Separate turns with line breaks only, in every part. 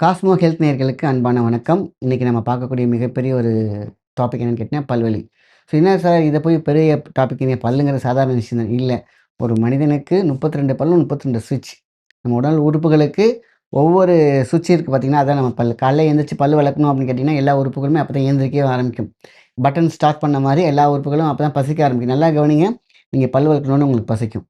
Cosmo health நேயர்களுக்கு அன்பான வணக்கம். இன்னைக்கு நம்ம பார்க்கக்கூடிய மிகப்பெரிய ஒரு டாபிக் என்னென்னு கேட்டீங்கன்னா, பல்வலி. ஸோ என்ன சார் இதை போய் பெரிய டாப்பிக் என்ன பல்லுங்கிற சாதாரண விஷயம் தான். இல்லை ஒரு மனிதனுக்கு 32 பல்லும் 32 சுவிட்ச். நம்ம உடல் உறுப்புகளுக்கு ஒவ்வொரு சுவிட்ச் இருக்குது பார்த்தீங்கன்னா, அதான் நம்ம பல் காலையில் எழுந்திரிச்சு பல் வளர்க்கணும் அப்படின்னு கேட்டிங்கன்னா எல்லா உறுப்புகளுமே அப்பதான் எழுந்திரிக்கவே ஆரம்பிக்கும். பட்டன் ஸ்டார்ட் பண்ண மாதிரி எல்லா உறுப்புகளும் அப்போ தான் பசிக்க ஆரம்பிக்கும். நல்லா கவனிங்க. நீங்கள் பல் வளர்க்கணும்னு உங்களுக்கு பசிக்கும்.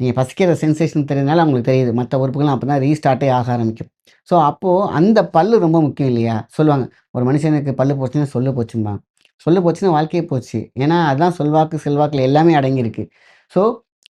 நீங்கள் பசிக்கிற சென்சேஷன் தெரியறதுனால அவங்களுக்கு தெரியுது. மத்த உறுப்புகள்லாம் அப்பதான் ரீஸ்டார்ட்டே ஆக ஆரம்பிக்கும். ஸோ அப்போது அந்த பல்லு ரொம்ப முக்கியம் இல்லையா? சொல்லுவாங்க. ஒரு மனுஷனுக்கு பல்லு போச்சுன்னா சொல்லு போச்சும்பாங்க. சொல்லு போச்சுன்னா வாழ்க்கையே போச்சு. ஏன்னா, அதான் சொல்வாக்கு, செல்வாக்கில் எல்லாமே அடங்கியிருக்கு. ஸோ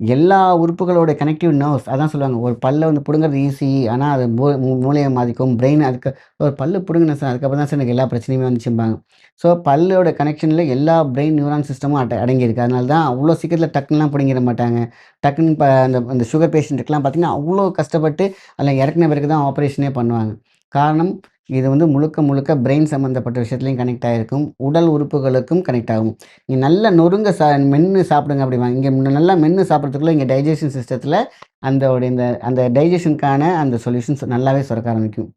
எல்லா உறுப்புகளோட கனெக்டிவ் நர்வ்ஸ் அதான் சொல்லுவாங்க. ஒரு பல்லை வந்து பிடுங்கிறது ஈஸி. ஆனால் அது மூ மூளையை மாதிக்கும் பாதிக்கும். பிரெயின் அதுக்கு ஒரு பல்லு பிடுங்கின சார். அதுக்கப்புறம் தான் சார் எனக்கு எல்லா பிரச்சனையுமே வந்துச்சும்பாங்க. ஸோ பல்லோட கனெக்ஷனில் எல்லா பிரெயின் நியூரான் சிஸ்டமும் அட அடங்கியிருக்கு. அதனால தான் அவ்வளோ சீக்கிரத்தில் டக்குன்னுலாம் பிடுங்கிட மாட்டாங்க. டக்குன்னு இப்போ அந்த அந்த சுகர் பேஷண்ட்டுக்கெலாம் பார்த்தீங்கன்னா, அவ்வளோ கஷ்டப்பட்டு அதில் இறக்குன பிறகு தான் ஆப்ரேஷனே பண்ணுவாங்க. காரணம் இது வந்து முழுக்க முழுக்க பிரெயின் சம்மந்தப்பட்ட விஷயத்துலையும் கனெக்ட் ஆகிருக்கும் உடல் உறுப்புகளுக்கும் கனெக்ட் ஆகும். நீங்கள் நல்லா நொறுங்க சா மென்னு சாப்பிடுங்க அப்படிம்பாங்க. இங்க நல்லா மென்று சாப்பிட்றதுக்குள்ளே இங்கே டைஜஷன் சிஸ்டத்தில் அந்த இந்த அந்த டைஜஷனுக்கான அந்த சொல்யூஷன்ஸ் நல்லாவே சுரக்க ஆரம்பிக்கும்.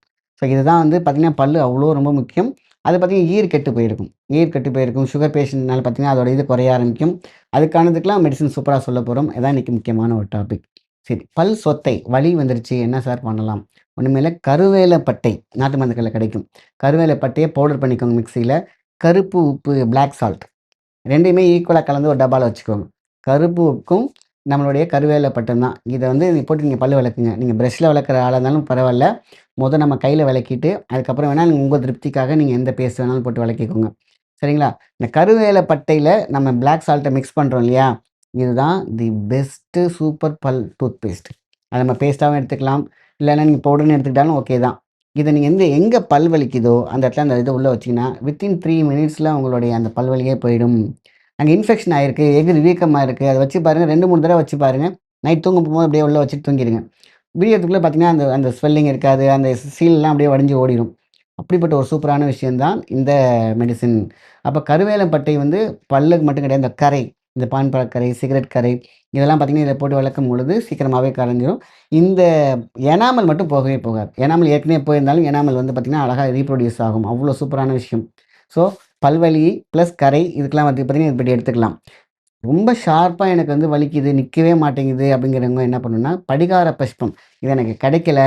ஸோ இதுதான் வந்து பார்த்திங்கன்னா பல் அவ்வளோ ரொம்ப முக்கியம். அது பார்த்திங்கன்னா ஈர் கெட்டு போயிருக்கும். ஈர் கெட்டு போயிருக்கும். சுகர் பேஷண்ட்னால பார்த்தீங்கன்னா, அதோட இது குறைய ஆரம்பிக்கும். அதுக்கானதுக்கெலாம் மெடிசன் சூப்பராக சொல்ல போகிறோம் இதான் இன்றைக்கி முக்கியமான ஒரு டாபிக். சரி. பல் சொத்தை. வலி வந்துருச்சு. என்ன சார் பண்ணலாம்? ஒன்றுமேல கருவேலை பட்டை நாட்டு மருந்து கிடைக்கும். கருவேலை பட்டையை பவுடர் பண்ணிக்கோங்க மிக்சியில் கருப்பு உப்பு பிளாக் சால்ட் ரெண்டையுமே ஈக்குவலாக கலந்து ஒரு டப்பாவில் வச்சுக்கோங்க. கருப்பு உப்பும், நம்மளுடைய கருவேலை பட்டும் தான். இதை வந்து நீங்கள் போட்டு நீங்கள் பல்லு விளக்குங்க. நீங்கள் ப்ரெஷ்ஷில் விளக்குற ஆளாக இருந்தாலும் பரவாயில்ல முதல் நம்ம கையில் விளக்கிட்டு, அதுக்கப்புறம் வேணுணா நீங்கள் உங்கள் திருப்திக்காக நீங்கள் எந்த பேஸ்ட் வேணாலும் போட்டு விளக்கிக்கோங்க. சரிங்களா? இந்த கருவேலை பட்டையில் நம்ம பிளாக் சால்ட்டை மிக்ஸ் பண்ணுறோம் இல்லையா? இதுதான் தி பெஸ்ட்டு சூப்பர் பல் டூத் பேஸ்ட். அதை நம்ம பேஸ்ட்டாகவும் எடுத்துக்கலாம். இல்லைன்னா நீங்கள் பவுடர்னு எடுத்துக்கிட்டாலும் ஓகே தான். இதை நீங்கள் வந்து எங்கே பல் வலிக்குதோ, அந்த இடத்துல அந்த இதை உள்ளே வச்சீங்கன்னா, வித்தின் த்ரீ மினிட்ஸில் உங்களுடைய அந்த பல் வலியே போயிடும். அங்கே இன்ஃபெக்ஷன் ஆகிருக்கு எகிர் வீக்கமாக இருக்குது அதை வச்சு பாருங்கள் ரெண்டு மூணு தடவை வச்சு பாருங்க. நைட் தூங்க போகும்போது அப்படியே உள்ளே வச்சுட்டு தூங்கிடுங்க விடியத்துக்குள்ளே பார்த்தீங்கன்னா, அந்த அந்த ஸ்வெல்லிங் இருக்காது. அந்த சீல்லாம் அப்படியே வடிஞ்சு ஓடிடும் அப்படிப்பட்ட ஒரு சூப்பரான விஷயந்தான் இந்த மெடிசின். அப்போ கருவேலம்பட்டை வந்து பல்லுக்கு மட்டும் கிடையாது. இந்த கரை, இந்த பான் பழக்கரை சிகரெட் கரை இதெல்லாம் பார்த்தீங்கன்னா, இதில் போட்டு வளர்க்கும் பொழுது சீக்கிரமாகவே கரைஞ்சிரும். இந்த எனாமல் மட்டும் போகவே போகாது. எனாமல் ஏற்கனவே போயிருந்தாலும் எனாமல் வந்து பார்த்தீங்கன்னா, அழகாக ரீப்ரொடியூஸ் ஆகும். அவ்வளோ சூப்பரான விஷயம். ஸோ பல்வலி ப்ளஸ் கரை இதுக்கெல்லாம் வந்து பார்த்தீங்கன்னா, இப்படி எடுத்துக்கலாம். ரொம்ப ஷார்ப்பாக எனக்கு வந்து வலிக்குது, நிற்கவே மாட்டேங்குது அப்படிங்கிறவங்க என்ன பண்ணுன்னா படிகார புஷ்பம். இது எனக்கு கிடைக்கல.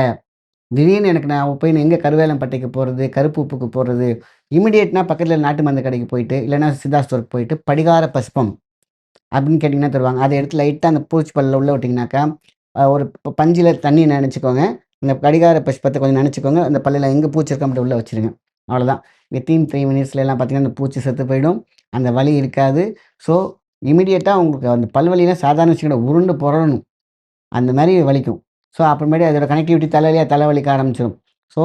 திடீர்னு எனக்கு நான் போய் எங்கே கருவேலம்பட்டைக்கு போகிறது கருப்பு உப்புக்கு போகிறது இமிடியேட்னா பக்கத்தில் நாட்டு மருந்து கடைக்கு போயிட்டு, இல்லைனா சித்தா ஸ்டோருக்கு போயிட்டு படிகார புஷ்பம் அப்படின்னு கேட்டிங்கன்னா தருவாங்க. அதை எடுத்து லைட்டாக அந்த பூச்சி பல்லில் உள்ளே விட்டிங்கனாக்கா ஒரு பஞ்சில் தண்ணி நினச்சிக்கோங்க இந்த படிகார புஷ்பத்தை கொஞ்சம் நினச்சிக்கோங்க அந்த பல்லில் எங்கே பூச்சி இருக்க அப்படி உள்ளே வச்சுருங்க. அவ்வளோதான். வித்தின் 3 மினிட்ஸ்லலாம் பார்த்தீங்கன்னா, அந்த பூச்சி செத்து போயிடும். அந்த வலி இருக்காது. ஸோ இமீடியட்டாக உங்களுக்கு அந்த பல் சாதாரண வச்சுக்கிட்ட உருண்டு புரளணும். அந்த மாதிரி வலிக்கும். ஸோ அப்புறமேட்டு அதோட கனெக்டிவிட்டி தலைவலியாக தலை வலிக்க ஸோ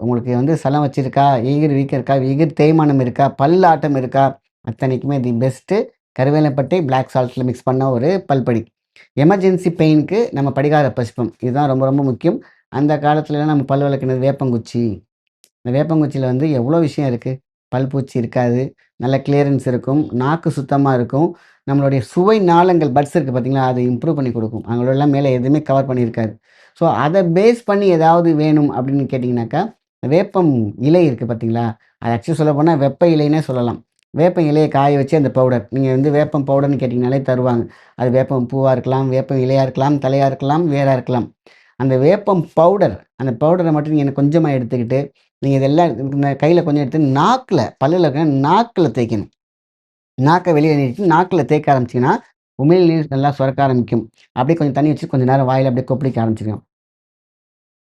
உங்களுக்கு வந்து சலம் வச்சுருக்கா எகிர் வீக்கம் இருக்கா? எகிர் தேய்மானம் இருக்கா? பல் ஆட்டம் இருக்கா? அத்தனைக்குமே தி பெஸ்ட்டு கருவேலப்பட்டை பிளாக் சால்ட்டில் மிக்ஸ் பண்ண ஒரு பல்படி எமர்ஜென்சி பெயினுக்கு நம்ம படிகார புஷ்பம். இதுதான் ரொம்ப ரொம்ப முக்கியம். அந்த காலத்துலலாம் நம்ம பல் விளக்குனது வேப்பங்குச்சி. இந்த வேப்பங்குச்சியில் வந்து எவ்வளோ விஷயம் இருக்குது பல் பூச்சி இருக்காது. நல்ல கிளியரன்ஸ் இருக்கும். நாக்கு சுத்தமாக இருக்கும். நம்மளுடைய சுவை நாளங்கள் பட்ஸ் இருக்குது பார்த்தீங்களா? அதை இம்ப்ரூவ் பண்ணி கொடுக்கும் அவங்களெல்லாம் மேலே எதுவுமே கவர் பண்ணியிருக்காரு ஸோ அதை பேஸ் பண்ணி ஏதாவது வேணும் அப்படின்னு கேட்டிங்கனாக்கா வேப்பம் இலை இருக்குது பார்த்தீங்களா? அது ஆக்சுவலி சொல்லப்போனா வெப்ப இலைன்னே சொல்லலாம். வேப்ப இலையை காய வச்சு அந்த பவுடர். நீங்கள் வந்து வேப்பம் பவுடர்னு கேட்டிங்கனாலே தருவாங்க. அது வேப்பம் பூவாக இருக்கலாம், வேப்பம் இலையாக இருக்கலாம், தலையாக இருக்கலாம், வேறாக இருக்கலாம். அந்த வேப்பம் பவுடர், அந்த பவுடரை மட்டும் நீங்கள் எனக்கு கொஞ்சமாக எடுத்துக்கிட்டு, நீங்கள் இதெல்லாம் கையில் கொஞ்சம் எடுத்து நாக்கில் பல்லில் இருக்க நாக்கில் தேய்க்கணும். நாக்கை வெளியே நீட்டி நாக்கில் தேய்க்க ஆரம்பிச்சீங்கன்னா, உமிழ் நீர் நல்லா சுரக்க ஆரம்பிக்கும். அப்படியே கொஞ்சம் தண்ணி வச்சு கொஞ்சம் நேரம் வாயில் அப்படியே கொப்பளிக்க ஆரம்பிச்சிருக்கோம்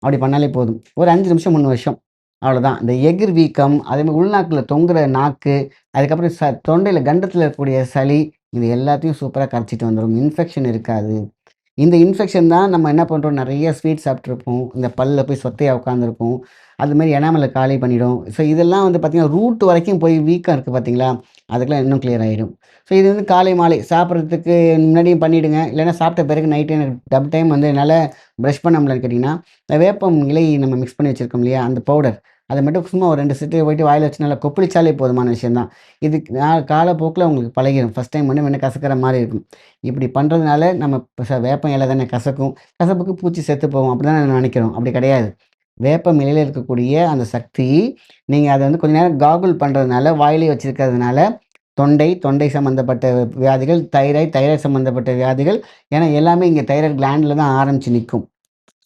அப்படி பண்ணாலே போதும். ஒரு அஞ்சு நிமிஷம் மூணு வருஷம் அவ்வளோதான். இந்த எகிர் வீக்கம், அதேமாதிரி உள்நாக்கில் தொங்குற நாக்கு, அதுக்கப்புறம் ச தொண்டையில் கண்டத்தில் இருக்கக்கூடிய சளி, இது எல்லாத்தையும் சூப்பராக கரைச்சிட்டு வந்துடும் இன்ஃபெக்ஷன் இருக்காது. இந்த இன்ஃபெக்ஷன் தான் நம்ம என்ன பண்ணுறோம் நிறைய ஸ்வீட் சாப்பிட்ருப்போம் இந்த பல்லில் போய் சொத்தையாக உட்காந்துருப்போம் அதுமாரி எனாமலை காலி பண்ணிடும். ஸோ இதெல்லாம் வந்து பார்த்திங்கன்னா ரூட் வரைக்கும் போய் வீக்கம் இருக்குது பார்த்தீங்களா? அதுக்கெல்லாம் இன்னும் கிளியர் ஆகிடும் ஸோ இது வந்து காலை, மாலை சாப்பிட்றதுக்கு முன்னாடியும் பண்ணிவிடுங்க இல்லைன்னா சாப்பிட்ட பிறகு நைட்டு எனக்கு டபுள் டைம் வந்து என்னால் ப்ரஷ் பண்ண முடியலன்னு கேட்டிங்கன்னா இந்த வேப்பம் இலை நம்ம மிக்ஸ் பண்ணி வச்சுருக்கோம் இல்லையா? அந்த பவுடர். அதை மட்டும் சும்மா ஒரு ரெண்டு சிட்டு போயிட்டு வாயில் வச்சு நல்லா கொப்பளிச்சாலே போதுமான விஷயம் தான். இது நான் காலப்போக்கில் உங்களுக்கு பழகிடும் ஃபஸ்ட் டைம் பண்ண என்ன கசக்கிற மாதிரி இருக்கும். இப்படி பண்ணுறதுனால நம்ம ச வேப்பம் இலை தானே கசக்கும். கசப்புக்கு பூச்சி செத்து போவோம் அப்படி தான் நினைக்கிறோம் அப்படி கிடையாது. வேப்பம் இலையில இருக்கக்கூடிய அந்த சக்தி, நீங்கள் அதை வந்து கொஞ்ச நேரம் காகுல் பண்ணுறதுனால வாயிலே வச்சுருக்கிறதுனால தொண்டை, தொண்டை சம்மந்தப்பட்ட வியாதிகள், தைராய்டு, தைராய்டு சம்மந்தப்பட்ட வியாதிகள், ஏன்னா எல்லாமே இங்கே தைராய்டு கிளாண்டில் தான் ஆரம்பித்து நிற்கும்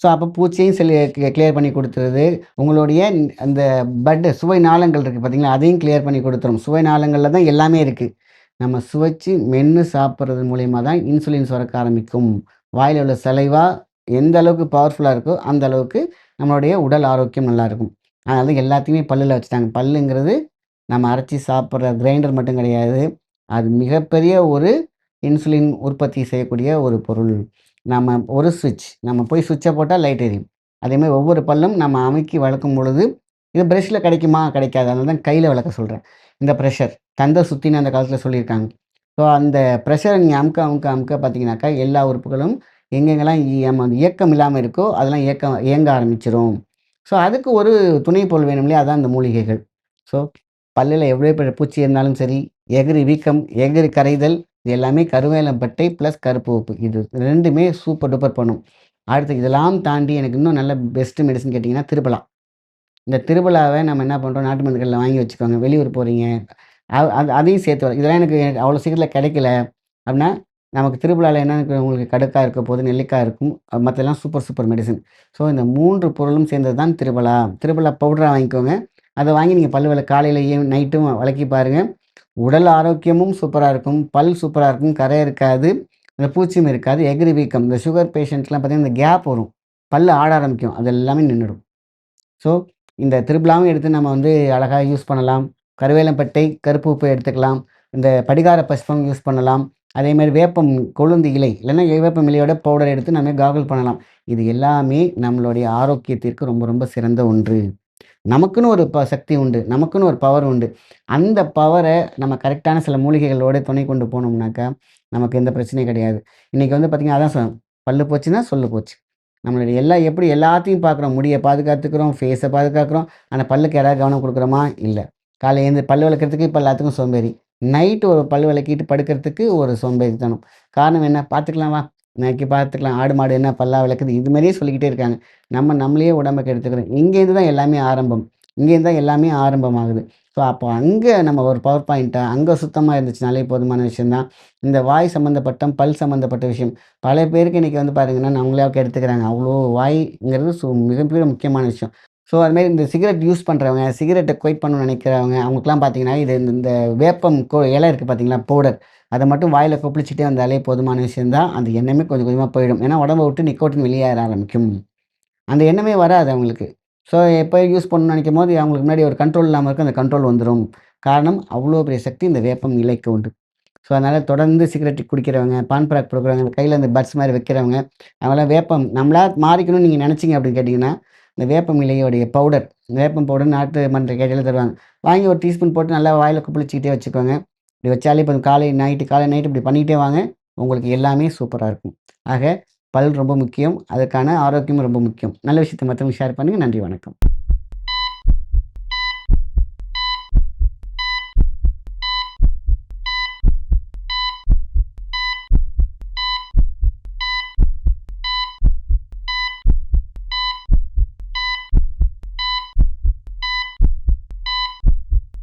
ஸோ, அப்போ பூச்சியும் செல் கிளியர் பண்ணி கொடுத்துருது. உங்களுடைய அந்த பட் சுவை நாளங்கள் இருக்குது பார்த்தீங்களா, அதையும் கிளியர் பண்ணி கொடுத்துரும். சுவை நாளங்களில் தான் எல்லாமே இருக்குது நம்ம சுவைச்சு மென்று சாப்பிட்றது மூலயமா தான் இன்சுலின் சுரக்க ஆரம்பிக்கும். வாயில உள்ள சலைவா எந்த அளவுக்கு பவர்ஃபுல்லாக இருக்கோ, அந்த அளவுக்கு நம்மளுடைய உடல் ஆரோக்கியம் நல்லாயிருக்கும் அதனால தான் எல்லாத்தையுமே பல்லில் வச்சுட்டாங்க. பல்லுங்கிறது நம்ம அரைச்சி சாப்பிட்ற கிரைண்டர் மட்டும் கிடையாது. அது மிகப்பெரிய ஒரு இன்சுலின் உற்பத்தி செய்யக்கூடிய ஒரு பொருள். நம்ம ஒரு சுவிட்ச் நம்ம போய் சுவிட்சை போட்டால் லைட் எரியும். அதேமாதிரி ஒவ்வொரு பல்லும் நம்ம அமுக்கி வளர்க்கும் பொழுது, இது ப்ரெஷ்ஷில் கிடைக்குமா? கிடைக்காது. அதனால தான் கையில் வளர்க்க சொல்கிறேன் இந்த ப்ரெஷர் தந்தை சுற்றின்னு அந்த காலத்தில் சொல்லியிருக்காங்க. ஸோ, அந்த ப்ரெஷர் நீங்கள் அமுக்க, அமுக்க, அமுக்க பார்த்தீங்கன்னாக்கா, எல்லா உறுப்புகளும் எங்கெங்கெல்லாம் இயம இயக்கம் இல்லாமல் இருக்கோ, அதெல்லாம் இயக்கம் இயங்க ஆரம்பிச்சிடும் ஸோ, அதுக்கு ஒரு துணை பொருள் வேணும் இல்லையா? அதான் இந்த மூலிகைகள். ஸோ, பல்லில் எவ்வளோ பெரிய பூச்சி இருந்தாலும் சரி, எகிரி வீக்கம், எகிரி கரைதல், இது எல்லாமே கருவேலம்பட்டை ப்ளஸ் கருப்பு உப்பு. இது ரெண்டுமே சூப்பர் டூப்பர் பண்ணும். அடுத்து இதெல்லாம் தாண்டி எனக்கு இன்னும் நல்ல பெஸ்ட்டு மெடிசன் கேட்டிங்கன்னா திரிபலா. இந்த திருவிழாவை நம்ம என்ன பண்ணுறோம் நாட்டு மருந்துகளில் வாங்கி வச்சுக்கோங்க. வெளியூர் போகிறீங்க அது அதையும் சேர்த்து வர இதெல்லாம் எனக்கு அவ்வளோ சீக்கிரத்தில் கிடைக்கல. அப்படின்னா, நமக்கு திருவிழாவில் என்னென்ன உங்களுக்கு கடுக்காய் இருக்க போகுது, நெல்லிக்காய் இருக்கும். மற்றெல்லாம் சூப்பர் சூப்பர் மெடிசன் ஸோ, இந்த மூன்று பொருளும் சேர்ந்தது தான் திருவிழா திருவிழா பவுடராக வாங்கிக்கோங்க. அதை வாங்கி நீங்கள் பல்லு விளக்க காலையிலையும் நைட்டும் விளக்கி பாருங்கள் உடல் ஆரோக்கியமும் சூப்பராக இருக்கும். பல் சூப்பராக இருக்கும். கரை இருக்காது. அந்த பூச்சியும் இருக்காது. எகிரி வீக்கம். இந்த சுகர் பேஷண்ட்ஸ்லாம் பார்த்தீங்கன்னா, இந்த கேப் வரும். பல் ஆட ஆரம்பிக்கும். அது எல்லாமே நின்றுடும் ஸோ, இந்த திருவிழாவும் எடுத்து நம்ம வந்து அழகாக யூஸ் பண்ணலாம். கருவேலம்பட்டை, கருப்பு உப்பு எடுத்துக்கலாம். இந்த படிகார பஸ்பம் யூஸ் பண்ணலாம். அதேமாரி வேப்பம் கொழுந்து இலை, இல்லைன்னா வேப்பம் இலையோட பவுடர் எடுத்து நம்ம காகுல் பண்ணலாம். இது எல்லாமே நம்மளுடைய ஆரோக்கியத்திற்கு ரொம்ப ரொம்ப சிறந்த ஒன்று. நமக்குன்னு ஒரு ப சக்தி உண்டு. நமக்குன்னு ஒரு பவர் உண்டு. அந்த பவரை நம்ம கரெக்டான சில மூலிகைகளோட துணை கொண்டு போனோம்னாக்கா, நமக்கு எந்த பிரச்சனையும் கிடையாது. இன்றைக்கி வந்து பார்த்திங்கன்னா அதான் சொன்னேன். பல்லு போச்சுன்னா, சொல்லு போச்சு. நம்மளுடைய எல்லா எப்படி எல்லாத்தையும் பார்க்குறோம். முடியை பாதுகாத்துக்கிறோம், ஃபேஸை பாதுகாக்கிறோம். ஆனால் பல்லுக்கு யாராவது கவனம் கொடுக்குறோமா இல்லை காலையில் எழுந்து பல்லு வளர்க்குறதுக்கு இப்போ எல்லாத்துக்கும் சோம்பேறி. நைட்டு ஒரு பல் விளக்கிட்டு படுக்கிறதுக்கு ஒரு சோம்பேறித்தனம். காரணம் என்ன? பார்த்துக்கலாம் வா, நாளைக்கு பார்த்துக்கலாம். ஆடு, மாடு என்ன பல்லா விளக்குது. இது மாதிரியே சொல்லிக்கிட்டே இருக்காங்க. நம்ம நம்மளையே உடம்புக்கு எடுத்துக்கிறோம் இங்கேருந்து தான் எல்லாமே ஆரம்பம். இங்கேருந்து தான் எல்லாமே ஆரம்பமாகுது. ஸோ, அப்போ அங்கே நம்ம ஒரு பவர் பாயிண்ட்டாக அங்கே சுத்தமாக இருந்துச்சுனாலே போதுமான விஷயந்தான் இந்த வாய் சம்மந்தப்பட்ட, பல் சம்மந்தப்பட்ட விஷயம். பல பேருக்கு இன்றைக்கி வந்து பாருங்கன்னா நம்மளே எடுத்துக்கிறாங்க அவ்வளோ வாய்ங்கிறது சு மிகப்பெரிய முக்கியமான விஷயம். ஸோ, அதுமாரி இந்த சிகரெட் யூஸ் பண்ணுறவங்க சிகரெட்டை குவைட் பண்ணணும்னு நினைக்கிறவங்க, அவங்களுக்குலாம் பார்த்தீங்கன்னா, இது இந்த வேப்பம் கோ இலை இருக்குது பார்த்தீங்களா? பவுடர். அதை மட்டும் வாயில் கொப்பளிச்சுட்டே வந்தாலே போதுமான விஷயம் தான். அந்த எண்ணமே கொஞ்சம் கொஞ்சமாக போயிடும். ஏன்னா உடம்ப விட்டு நிக்கோட்டின் வெளியேற ஆரம்பிக்கும். அந்த எண்ணமே வராது அவங்களுக்கு. ஸோ, எப்போ யூஸ் பண்ணணும்னு நினைக்கும் போது அவங்களுக்கு முன்னாடி ஒரு கண்ட்ரோல் இல்லாமல் இருக்கும். அந்த கண்ட்ரோல் வந்துடும் காரணம், அவ்வளோ பெரிய சக்தி இந்த வேப்பம் இலைக்கு உண்டு. ஸோ, அதனால் தொடர்ந்து சிகரெட் குடிக்கிறவங்க, பான் பிராக் கொடுக்குறவங்க கையில் இந்த பட்ஸ் மாதிரி வைக்கிறவங்க, அவங்களாம் வேப்பம் நம்மளா மாறிக்கணும்னு நீங்கள் நினச்சிங்க அப்படின்னு கேட்டிங்கன்னா இந்த வேப்பம் இலையோடைய பவுடர், வேப்பம் பவுடர் நாட்டு மன்ற கடையில தருவாங்க. வாங்கி ஒரு டீஸ்பூன் போட்டு நல்லா வாயில் குப்பிளிச்சிக்கிட்டே வச்சுக்கோங்க. இப்படி வச்சாலே இப்போ காலை, நைட்டு, காலை, நைட்டு இப்படி பண்ணிக்கிட்டே வாங்க. உங்களுக்கு எல்லாமே சூப்பராக இருக்கும். ஆக, பல் ரொம்ப முக்கியம். அதுக்கான ஆரோக்கியமும் ரொம்ப முக்கியம். நல்ல விஷயத்த மற்றவங்க ஷேர் பண்ணுங்கள் நன்றி, வணக்கம்.